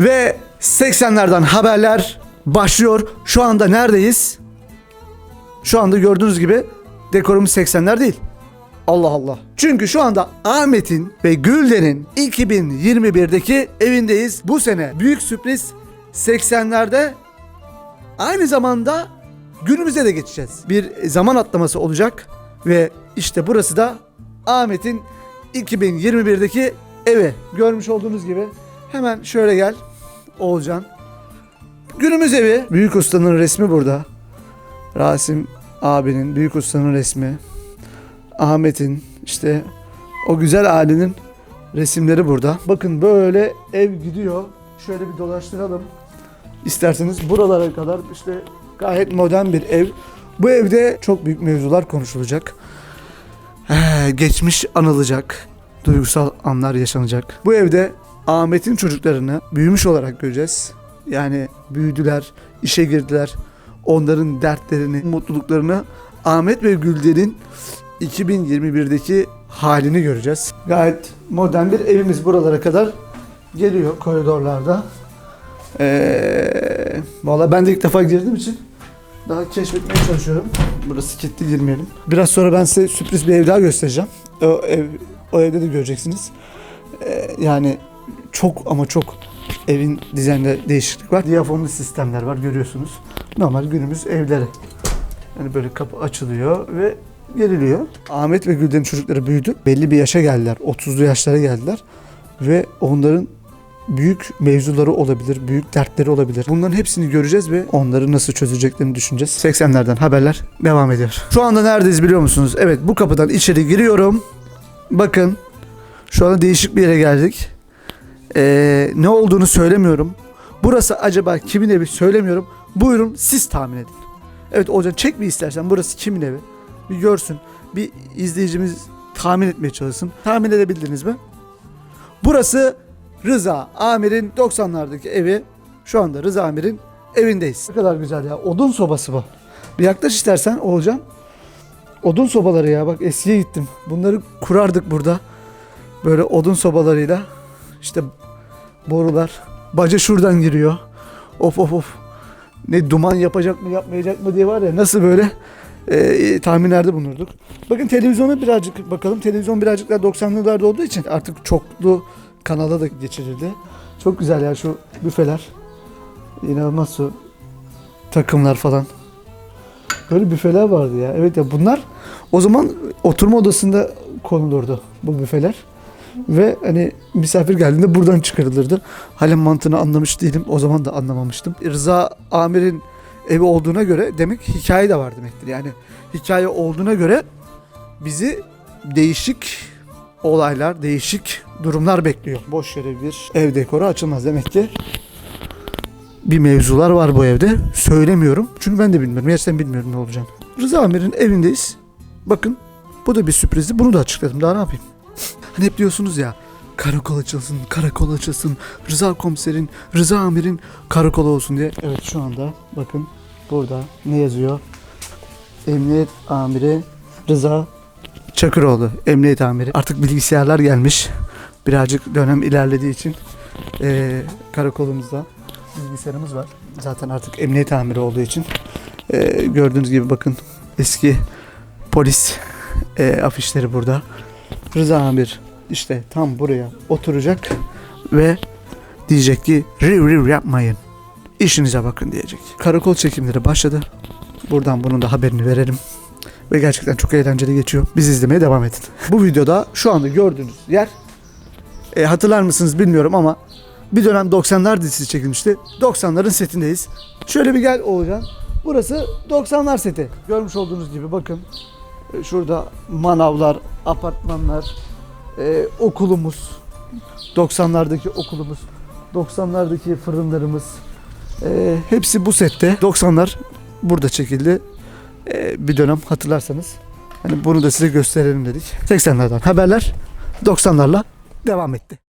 Ve 80'lerden haberler başlıyor. Şu anda neredeyiz? Şu anda gördüğünüz gibi dekorumuz 80'ler değil. Allah Allah. Çünkü şu anda Ahmet'in ve Gülden'in 2021'deki evindeyiz. Bu sene büyük sürpriz 80'lerde aynı zamanda günümüze de geçeceğiz. Bir zaman atlaması olacak ve işte burası da Ahmet'in 2021'deki evi. Görmüş olduğunuz gibi hemen şöyle gel Oğulcan. Günümüz evi. Büyük ustanın resmi burada. Rasim abinin, büyük ustanın resmi. Ahmet'in işte o güzel ailenin resimleri burada. Bakın böyle ev gidiyor. Şöyle bir dolaştıralım. İsterseniz buralara kadar işte gayet modern bir ev. Bu evde çok büyük mevzular konuşulacak. Ee, geçmiş anılacak. Duygusal anlar yaşanacak. Bu evde Ahmet'in çocuklarını büyümüş olarak göreceğiz. Yani büyüdüler, işe girdiler. Onların dertlerini, mutluluklarını Ahmet ve Gülden'in 2021'deki halini göreceğiz. Gayet modern bir evimiz buralara kadar geliyor koridorlarda. Ee, Valla ben de ilk defa girdiğim için daha keşfetmeye çalışıyorum. Burası kilitli girmeyelim. Biraz sonra ben size sürpriz bir ev daha göstereceğim. O, ev, o evde de göreceksiniz. Ee, yani çok ama çok evin dizaynında değişiklik var. Diyafonlu sistemler var görüyorsunuz. Normal günümüz evleri. Yani böyle kapı açılıyor ve geriliyor. Ahmet ve Gülden'in çocukları büyüdü. Belli bir yaşa geldiler. 30'lu yaşlara geldiler. Ve onların büyük mevzuları olabilir, büyük dertleri olabilir. Bunların hepsini göreceğiz ve onları nasıl çözeceklerini düşüneceğiz. 80'lerden haberler devam ediyor. Şu anda neredeyiz biliyor musunuz? Evet bu kapıdan içeri giriyorum. Bakın şu anda değişik bir yere geldik. Ee, ne olduğunu söylemiyorum. Burası acaba kimin evi söylemiyorum. Buyurun siz tahmin edin. Evet Olcan çek bir istersen burası kimin evi? Bir görsün. Bir izleyicimiz tahmin etmeye çalışsın. Tahmin edebildiniz mi? Burası Rıza Amir'in 90'lardaki evi. Şu anda Rıza Amir'in evindeyiz. Ne kadar güzel ya. Odun sobası bu. Bir yaklaş istersen Oğulcan. Odun sobaları ya bak eskiye gittim. Bunları kurardık burada. Böyle odun sobalarıyla. İşte borular. Baca şuradan giriyor. Of of of. Ne duman yapacak mı yapmayacak mı diye var ya nasıl böyle e, tahminlerde bulunurduk. Bakın televizyona birazcık bakalım. Televizyon birazcık daha 90'lılarda olduğu için artık çoklu kanala da geçirildi. Çok güzel ya şu büfeler. İnanılmaz şu takımlar falan. Böyle büfeler vardı ya. Evet ya bunlar o zaman oturma odasında konulurdu bu büfeler. Ve hani misafir geldiğinde buradan çıkarılırdı. Halen mantığını anlamış değilim. O zaman da anlamamıştım. Rıza Amir'in evi olduğuna göre demek hikaye de var demektir. Yani hikaye olduğuna göre bizi değişik olaylar, değişik durumlar bekliyor. Boş yere bir ev dekoru açılmaz demek ki. Bir mevzular var bu evde. Söylemiyorum. Çünkü ben de bilmiyorum. Gerçekten bilmiyorum ne olacağını. Rıza Amir'in evindeyiz. Bakın bu da bir sürprizdi. Bunu da açıkladım. Daha ne yapayım? Hani hep diyorsunuz ya karakol açılsın, karakol açılsın. Rıza komiserin, Rıza Amir'in karakolu olsun diye. Evet şu anda bakın burada ne yazıyor? Emniyet Amiri Rıza Çakıroğlu, Emniyet Amiri. Artık bilgisayarlar gelmiş. Birazcık dönem ilerlediği için eee karakolumuzda bilgisayarımız var. Zaten artık emniyet amiri olduğu için eee, gördüğünüz gibi bakın eski polis eee, afişleri burada. Rıza Amir işte tam buraya oturacak ve diyecek ki riv riv yapmayın. İşinize bakın diyecek. Karakol çekimleri başladı. Buradan bunun da haberini verelim. Ve gerçekten çok eğlenceli geçiyor. Biz izlemeye devam edin. Bu videoda şu anda gördüğünüz yer e, hatırlar mısınız bilmiyorum ama bir dönem 90'lar dizisi çekilmişti. 90'ların setindeyiz. Şöyle bir gel Oğulcan. Burası 90'lar seti. Görmüş olduğunuz gibi bakın. e, Şurada manavlar, apartmanlar, e, okulumuz. 90'lardaki okulumuz. 90'lardaki fırınlarımız. E, hepsi bu sette. 90'lar burada çekildi. E, bir dönem hatırlarsanız. Hani bunu da size gösterelim dedik. 80'lerden haberler 90'larla devam etti.